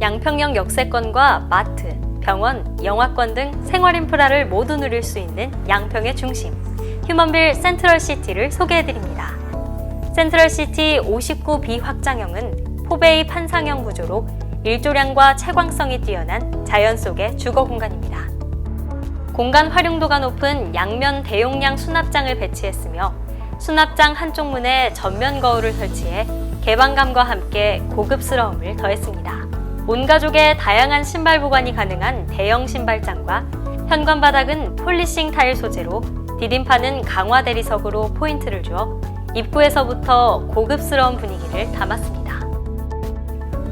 양평역 역세권과 마트, 병원, 영화권 등 생활 인프라를 모두 누릴 수 있는 양평의 중심, 휴먼빌 센트럴시티를 소개해드립니다. 센트럴시티 59B 확장형은 포베이 판상형 구조로 일조량과 채광성이 뛰어난 자연 속의 주거 공간입니다. 공간 활용도가 높은 양면 대용량 수납장을 배치했으며 수납장 한쪽 문에 전면 거울을 설치해 개방감과 함께 고급스러움을 더했습니다. 온 가족의 다양한 신발 보관이 가능한 대형 신발장과 현관 바닥은 폴리싱 타일 소재로 디딤판은 강화 대리석으로 포인트를 주어 입구에서부터 고급스러운 분위기를 담았습니다.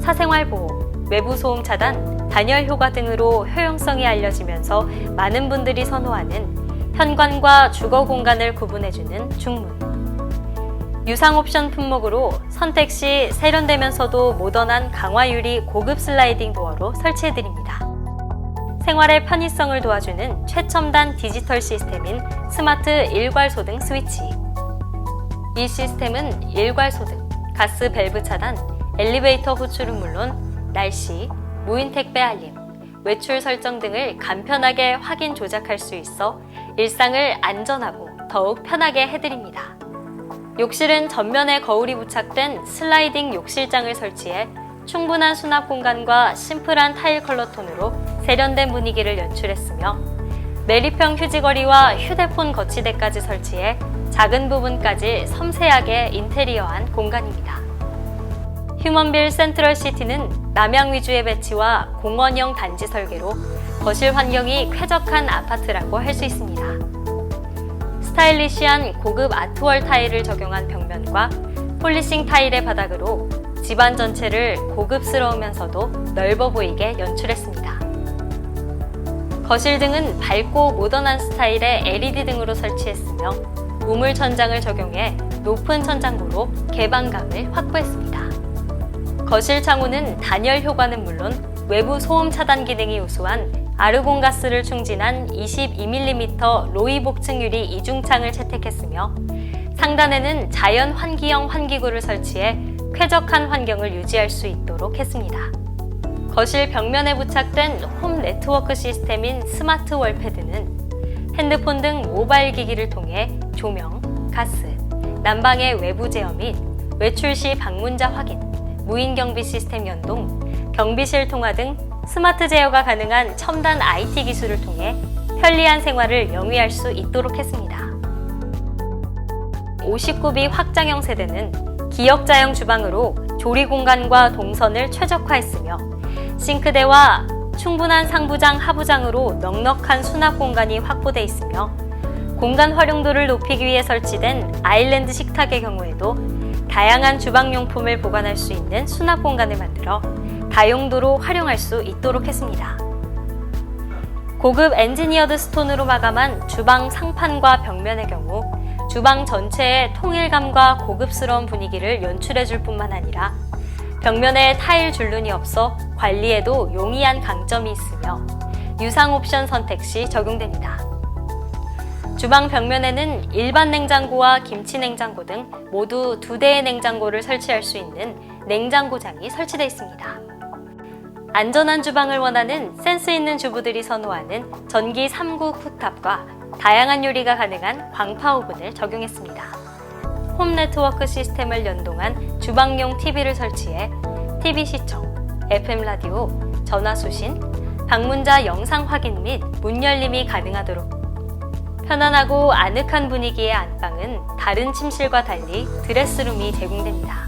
사생활 보호, 외부 소음 차단, 단열 효과 등으로 효용성이 알려지면서 많은 분들이 선호하는 현관과 주거 공간을 구분해주는 중문. 유상 옵션 품목으로 선택 시 세련되면서도 모던한 강화 유리 고급 슬라이딩 도어로 설치해드립니다. 생활의 편의성을 도와주는 최첨단 디지털 시스템인 스마트 일괄소등 스위치. 이 시스템은 일괄소등, 가스 밸브 차단, 엘리베이터 호출은 물론 날씨, 무인 택배 알림, 외출 설정 등을 간편하게 확인 조작할 수 있어 일상을 안전하고 더욱 편하게 해드립니다. 욕실은 전면에 거울이 부착된 슬라이딩 욕실장을 설치해 충분한 수납 공간과 심플한 타일 컬러 톤으로 세련된 분위기를 연출했으며 메리평 휴지거리와 휴대폰 거치대까지 설치해 작은 부분까지 섬세하게 인테리어한 공간입니다. 휴먼빌 센트럴 시티는 남양 위주의 배치와 공원형 단지 설계로 거실 환경이 쾌적한 아파트라고 할 수 있습니다. 스타일리시한 고급 아트월 타일을 적용한 벽면과 폴리싱 타일의 바닥으로 집안 전체를 고급스러우면서도 넓어 보이게 연출했습니다. 거실 등은 밝고 모던한 스타일의 LED 등으로 설치했으며 우물 천장을 적용해 높은 천장고로 개방감을 확보했습니다. 거실 창호는 단열 효과는 물론 외부 소음 차단 기능이 우수한 아르곤 가스를 충진한 22mm 로이 복층 유리 이중창을 채택했으며 상단에는 자연 환기형 환기구를 설치해 쾌적한 환경을 유지할 수 있도록 했습니다. 거실 벽면에 부착된 홈 네트워크 시스템인 스마트 월패드는 핸드폰 등 모바일 기기를 통해 조명, 가스, 난방의 외부 제어 및 외출 시 방문자 확인, 무인 경비 시스템 연동, 경비실 통화 등 스마트 제어가 가능한 첨단 IT 기술을 통해 편리한 생활을 영위할 수 있도록 했습니다. 59B 확장형 세대는 기역자형 주방으로 조리 공간과 동선을 최적화했으며 싱크대와 충분한 상부장, 하부장으로 넉넉한 수납 공간이 확보돼 있으며 공간 활용도를 높이기 위해 설치된 아일랜드 식탁의 경우에도 다양한 주방용품을 보관할 수 있는 수납 공간을 만들어 다용도로 활용할 수 있도록 했습니다. 고급 엔지니어드 스톤으로 마감한 주방 상판과 벽면의 경우 주방 전체의 통일감과 고급스러운 분위기를 연출해 줄 뿐만 아니라 벽면에 타일 줄눈이 없어 관리에도 용이한 강점이 있으며 유상 옵션 선택 시 적용됩니다. 주방 벽면에는 일반 냉장고와 김치 냉장고 등 모두 두 대의 냉장고를 설치할 수 있는 냉장고장이 설치되어 있습니다. 안전한 주방을 원하는 센스 있는 주부들이 선호하는 전기 3구 쿡탑과 다양한 요리가 가능한 광파 오븐을 적용했습니다. 홈 네트워크 시스템을 연동한 주방용 TV를 설치해 TV 시청, FM 라디오, 전화 수신, 방문자 영상 확인 및 문 열림이 가능하도록 편안하고 아늑한 분위기의 안방은 다른 침실과 달리 드레스룸이 제공됩니다.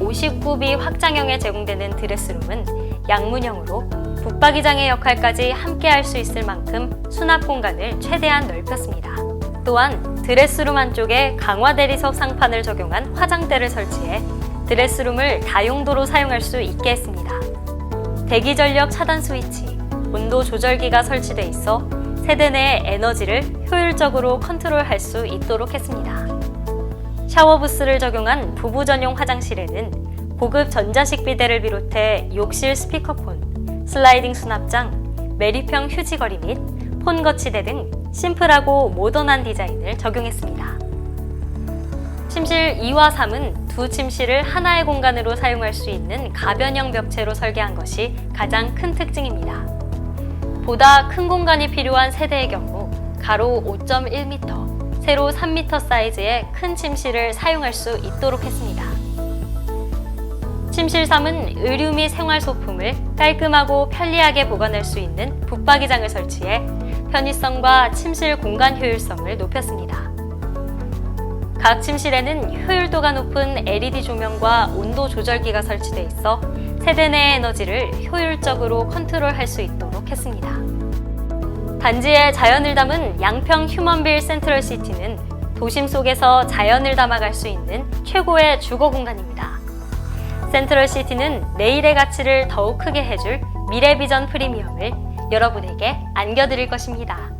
59B 확장형에 제공되는 드레스룸은 양문형으로 붙박이장의 역할까지 함께 할 수 있을 만큼 수납 공간을 최대한 넓혔습니다. 또한 드레스룸 안쪽에 강화 대리석 상판을 적용한 화장대를 설치해 드레스룸을 다용도로 사용할 수 있게 했습니다. 대기 전력 차단 스위치, 온도 조절기가 설치돼 있어 세대 내의 에너지를 효율적으로 컨트롤할 수 있도록 했습니다. 샤워 부스를 적용한 부부 전용 화장실에는 고급 전자식 비데를 비롯해 욕실 스피커폰, 슬라이딩 수납장, 메리평 휴지거리 및 폰 거치대 등 심플하고 모던한 디자인을 적용했습니다. 침실 2와 3은 두 침실을 하나의 공간으로 사용할 수 있는 가변형 벽체로 설계한 것이 가장 큰 특징입니다. 보다 큰 공간이 필요한 세대의 경우 가로 5.1m, 세로 3m 사이즈의 큰 침실을 사용할 수 있도록 했습니다. 침실 3은 의류 및 생활 소품을 깔끔하고 편리하게 보관할 수 있는 붙박이장을 설치해 편의성과 침실 공간 효율성을 높였습니다. 각 침실에는 효율도가 높은 LED 조명과 온도 조절기가 설치돼 있어 세대 내 에너지를 효율적으로 컨트롤할 수 있도록 했습니다. 단지에 자연을 담은 양평 휴먼빌 센트럴 시티는 도심 속에서 자연을 담아갈 수 있는 최고의 주거 공간입니다. 센트럴 시티는 내일의 가치를 더욱 크게 해줄 미래 비전 프리미엄을 여러분에게 안겨드릴 것입니다.